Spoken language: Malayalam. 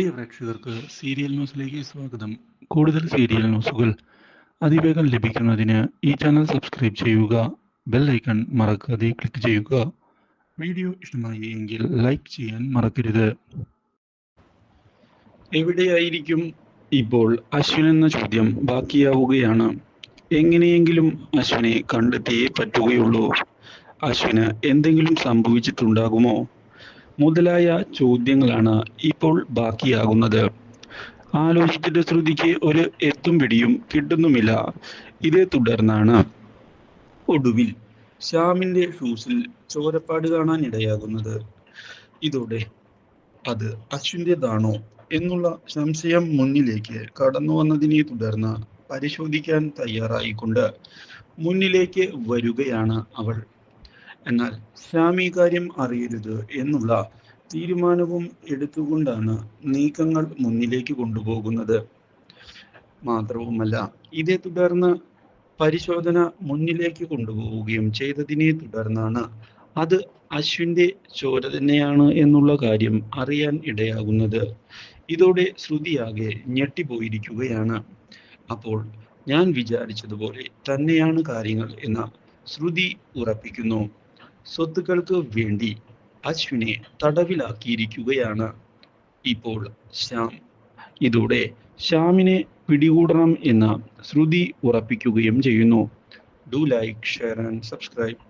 പ്രിയ പ്രേക്ഷകർക്ക് സീരിയൽ ന്യൂസിലേക്ക് സ്വാഗതം. കൂടുതൽ സീരിയൽ ന്യൂസുകൾ അതിവേഗം ലഭിക്കുന്നതിന് ഈ ചാനൽ സബ്സ്ക്രൈബ് ചെയ്യുക ബെൽ ഐക്കൺ മറക്കാതെ ക്ലിക്ക് ചെയ്യുക. വീഡിയോ ഇഷ്ടമായി എങ്കിൽ ലൈക്ക് ചെയ്യാൻ മറക്കരുത്. എവിടെയായിരിക്കും ഇപ്പോൾ അശ്വിൻ എന്ന ചോദ്യം ബാക്കിയാവുകയാണ്. എങ്ങനെയെങ്കിലും അശ്വിനെ കണ്ടെത്തിയേ പറ്റുകയുള്ളൂ. അശ്വിന് എന്തെങ്കിലും സംഭവിച്ചിട്ടുണ്ടാകുമോ? മുതലായ ചോദ്യങ്ങളാണ് ഇപ്പോൾ ബാക്കിയാകുന്നത്. ആലോചിച്ചിട്ട് ശ്രുതിക്ക് ഒരു എത്തും പിടിയും കിട്ടുന്നുമില്ല. ഇതേ തുടർന്നാണ്. ഒടുവിൽ ശ്യാമിന്റെ ഷൂസിൽ ചോരപ്പാട് കാണാൻ ഇടയാകുന്നത്. ഇതോടെ അത് അശ്വിന്റെതാണോ എന്നുള്ള സംശയം മുന്നിലേക്ക് കടന്നു വന്നതിനെ തുടർന്ന് പരിശോധിക്കാൻ തയ്യാറായിക്കൊണ്ട് മുന്നിലേക്ക് വരികയാണ് അവൾ. എന്നാൽ സ്വാമി കാര്യം അറിയരുത് എന്നുള്ള തീരുമാനവും എടുത്തുകൊണ്ടാണ് നീക്കങ്ങൾ മുന്നിലേക്ക് കൊണ്ടുപോകുന്നത്. മാത്രവുമല്ല ഇതേ തുടർന്ന് പരിശോധന മുന്നിലേക്ക് കൊണ്ടുപോവുകയും ചെയ്തതിനെ തുടർന്നാണ് അത് അശ്വിന്റെ ചോര തന്നെയാണ് എന്നുള്ള കാര്യം അറിയാൻ ഇടയാകുന്നത്. ഇതോടെ ശ്രുതിയാകെ ഞെട്ടിപ്പോയിരിക്കുകയാണ്. അപ്പോൾ ഞാൻ വിചാരിച്ചതുപോലെ തന്നെയാണ് കാര്യങ്ങൾ എന്ന ശ്രുതി ഉറപ്പിക്കുന്നു. സ്വത്തുക്കൾക്ക് വേണ്ടി അശ്വിനെ തടവിലാക്കിയിരിക്കുകയാണ് ഇപ്പോൾ ശ്യാം. ഇതോടെ ശ്യാമിനെ പിടികൂടണം എന്ന ശ്രുതി ഉറപ്പിക്കുകയും ചെയ്യുന്നു. Do like share and subscribe.